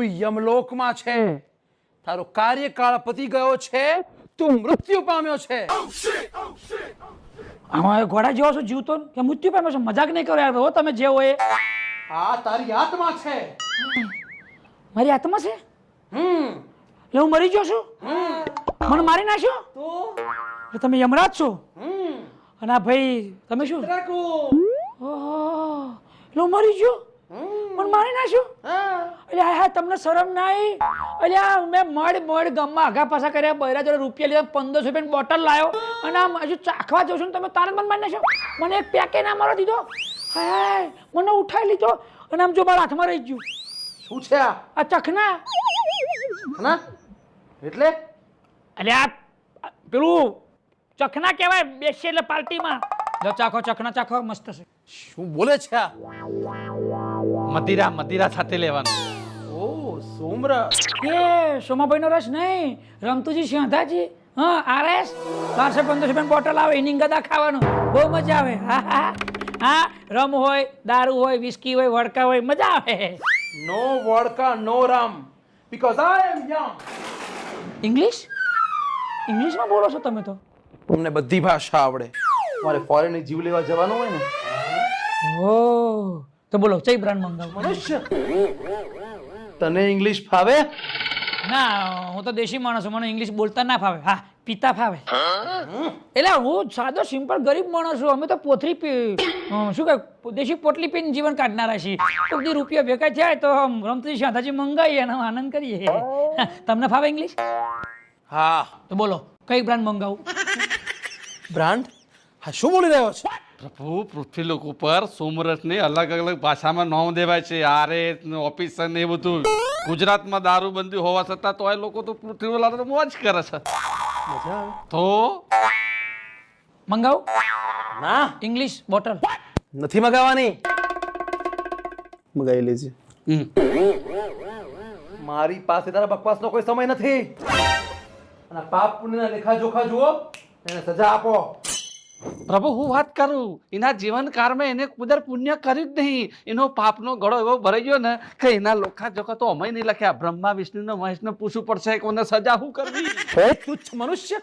તું યમલોકમાં છે. તારો કાર્યકાળ પતી ગયો છે તું મૃત્યુ પામ્યો છે. આમાં ઘોડા જેવો છું જીવતો કે મૃત્યુ પામ્યો છે? મજાક નહીં કરો યાર હો તમે જે હોય એ. આ તારી આત્મા છે. મારી આત્મા છે? હમ. એટલે હું મરી ગયો છું? મને મારી નાખ્યો? તો? તમે યમરાજ છો? અને આ ભાઈ તમે શું? ઓહો. એટલે હું મરી ગયો? મને મારી નાખ્યો? હા. એટલે હા હા તમને શરમ નાઈ? એટલે આ મેં મળ મડ ગામમાં આગા પાછા કર્યા બૈરા જોડે રૂપિયા લીધા પંદરસો રૂપિયાની બોટલ લાવ્યો અને આમ હજુ ચાખવા જઉં છું ને તમે તારે મને મારી નાખ્યો? મને એક પેકે ના મારો દીધો. હાય મને ઉઠાવી લીધો. અને આમ જો મારા હાથમાં રહી ગયું. શું છે આ? આ ચખના ના એટલે? એટલે આ પેલું ચખના કહેવાય બેસીએ એટલે પાર્ટીમાં જો ચાખો ચખના ચાખો મસ્ત છે. શું બોલે છે આ? મદિરા મદિરા સાથે લેવાનું. ઓ સોમરસ એ સોમાભાઈનો રસ નહીં. રમતુજી સિંધાજી હા આરએસ. બારસો પંદરસો રૂપિયાની બોટલ આવે એની ગદા ખાવાનું. બહુ મજા આવે. હા હા હા. રમ હોય દારૂ હોય વિસ્કી હોય વડકા હોય મજા આવે. નો વડકા નો રમ. Because I am young English? ઇંગ્લિશમાં બોલો છો તમે તો. તમને બધી ભાષા આવડે. મારે ફોરેન જીવ લેવા જવાનું હોય ને. ઓ તો બોલો ચઈ બ્રાન્ડ મંગાવું મનુષ્ય. તને ઇંગ્લિશ ફાવે? ના હું તો દેશી માણસ છું મને ઇંગ્લિશ બોલતા ના ફાવે. હા પિતા ફાવે. એટલે હું સાદો સિમ્પલ ગરીબ માણસ છું. અમે તો પોથરી શું કહે દેશી પોટલી પીને જીવન કાઢનારા છીએ. તો દી રૂપિયા ભેગા થાય તો રમતી શાંતાજી મંગાવીએ અને આનંદ કરીએ. તમને ફાવે ઇંગ્લિશ? હા. તો બોલો કઈ બ્રાન્ડ મંગાવું? બ્રાન્ડ? હા શું બોલી રહ્યો છે? પ્રભુ પૃથ્વી લોક ઉપર સોમરસને અલગ અલગ ભાષામાં નોમ દેવાય છે. આરે ઓફિસર ને એ બધું. ગુજરાતમાં દારૂબંધી હોવા છતાં તો એ લોકો તો પૃથ્વી વાળા મોજ કરે છે. તો? મંગાવું. ના. ઇંગ્લિશ બોટલ નથી મંગાવવાની? મંગાવી લેજે. મારી પાસે તારા બકવાસનો કોઈ સમય નથી. અને પાપ પુણ્યના લેખા જોખા જુઓ એને સજા આપો. પ્રભુ હું વાત કરું એના જીવનકાળમાં એને કુદર પુણ્ય કર્યું જ નહીં. એનો પાપનો ગળો એવો ભરાઈ ગયો ને કે એના લોખા જોખા તો અમે નહીં લખ્યા. બ્રહ્મા વિષ્ણુનો મહેશને પૂછવું પડશે કોને સજા હું કરવી? હે? તુચ્છ મનુષ્ય.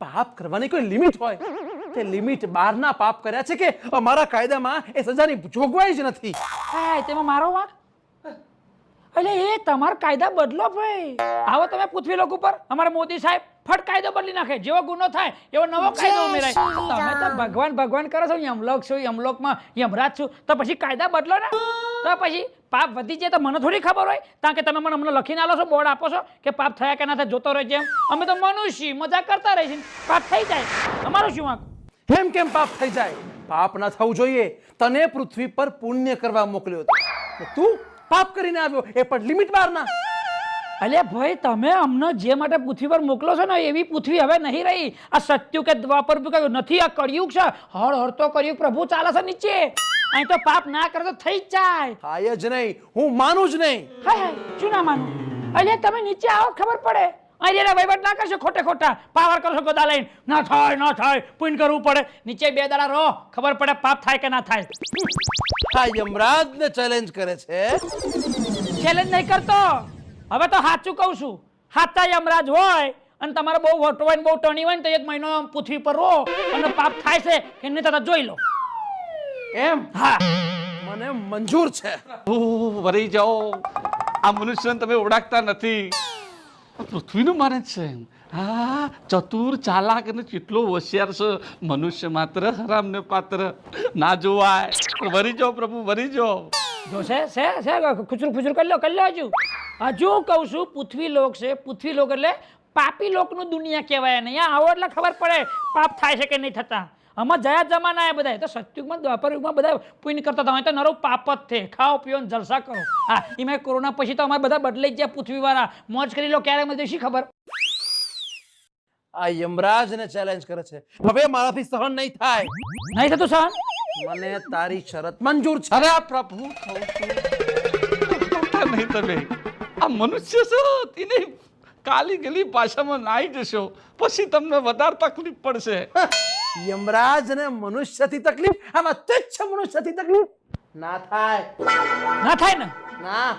પાપ કરવાની કોઈ લિમિટ હોય? તે લિમિટ બહારના પાપ કર્યા છે કે અમારા કાયદામાં એ સજાની જોગવાઈ જ નથી. હા તેમાં મારો વાંક? એટલે એ તમારો કાયદા બદલો ભાઈ. આવો તમે પૃથ્વી લોક ઉપર. અમારા મોદી સાહેબ ફટ કાયદો બદલી નાખે. જેવો ગુનો થાય એવો નવો કાયદો ઉમેરાય. તમે તો ભગવાન ભગવાન કરો છો. યમલોક છું યમલોકમાં યમરાજ છું. તો પછી કાયદા બદલો ને. તો પછી પાપ વધી જાય તો મને થોડી ખબર હોય. કારણ કે તમે મને હમણાં લખીને આલો છો બોર્ડ આપો છો કે પાપ થયા કે ના થાય જોતો રહે જેમ અમે તો મનુષ્ય મજા કરતા રહીશું પાપ થઈ જાય. અમારું શું વાંક એમ કેમ પાપ થઈ જાય? પાપ ના થવું જોઈએ. તને પૃથ્વી પર પુણ્ય કરવા મોકલ્યો હતો. તું પાપ કરીને આવ્યો. એ પણ લિમિટ બહારના અલે ભાઈ તમે અમને જે માટે પૃથ્વી પર મોકલો છો ને એવી પૃથ્વી હવે નહીં રહી. આ સત્યુ કે દ્વાપર કહ્યું નથી આ કળિયુગ છે. હળ હળતો કળિયુગ પ્રભુ ચાલે છે નીચે. અહીં તો પાપ ના કરે તો થઈ જ જાય. થાય જ નહીં. હું માનું જ નહીં. હાય હાય શું ના માનું? અલે તમે નીચે આવો ખબર પડે. અહીં એના વહીવટ ના કરશો ખોટે ખોટા પાવર કરશો ગોદા લઈને. ના થાય ના થાય પૂન કરવું પડે. નીચે બે દાડા રહો ખબર પડે પાપ થાય કે ના થાય. આ યમરાજને ચેલેન્જ કરે છે. ચેલેન્જ નહીં કરતો. હવે તો સાચું કહું છું. હાથા યમરાજ હોય અને તમારે બહુ વટો હોય ને બહુ ટણી હોય ને તો એક મહિનો પૃથ્વી પર રહો અને પાપ થાય છે કે નહીં થતા જોઈ લો. એમ? હા. મને મંજૂર છે. વરી જાઓ. આ મનુષ્યને તમે ઓળખતા નથી. પૃથ્વીનું માને છે. હા ચતુર ચાલાક અને કેટલો હોશિયાર છે. મનુષ્ય માત્ર હરામને પાત્ર. ના જોવાય. વરી જાઓ પ્રભુ, વરી જો. છે છે છે, ખુચરું ખુચરું કરી લો કરી લો હજુ. હજુ કહું છું, પૃથ્વી લોક છે. પૃથ્વી લોક એટલે પાપી લોકનું દુનિયા કહેવાય નહીં આવો એટલે ખબર પડે, પાપ થાય છે કે નહીં થતા. આમાં જયા જમાના એ બધા તો સત્યુગમાં દ્વાપર યુગમાં બધા પુણ્ય કરતા હતા. તો નરો પાપ જ છે. ખાઓ પીઓ ને જલસા કરો. હા એમાં કોરોના પછી તો અમારે બધા બદલાઈ ગયા પૃથ્વીવાળા. મોજ કરી લો ક્યારે મને શી ખબર? આ યમરાજને ચેલેન્જ કરે છે. હવે મારાથી સહન નહીં થાય. નહીં થતું સહન? મને તારી શરત મંજૂર છે. અરે પ્રભુ નહીં તમે. આ મનુષ્ય છો તેને કાલી ગલી પાછામાં નાઈ જશો. પછી તમને વધારે તકલીફ પડશે. યમરાજને મનુષ્યથી તકલીફ? આમાં તુચ્છ મનુષ્યથી તકલીફ? ના થાય. ના થાય ને? ના.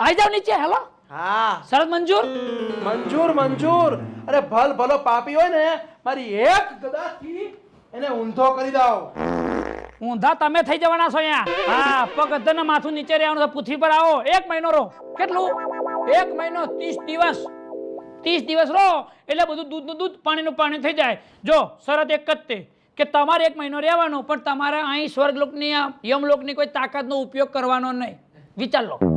આવી જાવ નીચે હેલો. હા. શરત મંજૂર? મંજૂર મંજૂર. અરે ભલ ભલો પાપી હોય ને મારી એક ગદાથી એને ઊંધો કરી દઉં. ઊંધા તમે થઈ જવાના છો અહીંયા. હા પગ માથું નીચે રહેવાનું છે. પૃથ્વી પર આવો. એક મહિનો રહો. કેટલું? એક મહિનો ત્રીસ દિવસ. ત્રીસ દિવસ રહો, એટલે બધું દૂધનું દૂધ, પાણીનું પાણી થઈ જાય. જો, શરત એક જ તે, કે તમારે એક મહિનો રહેવાનો, પણ તમારે અહીં સ્વર્ગલોકની યમલોકની કોઈ તાકાતનો ઉપયોગ કરવાનો નહીં. વિચાર લો.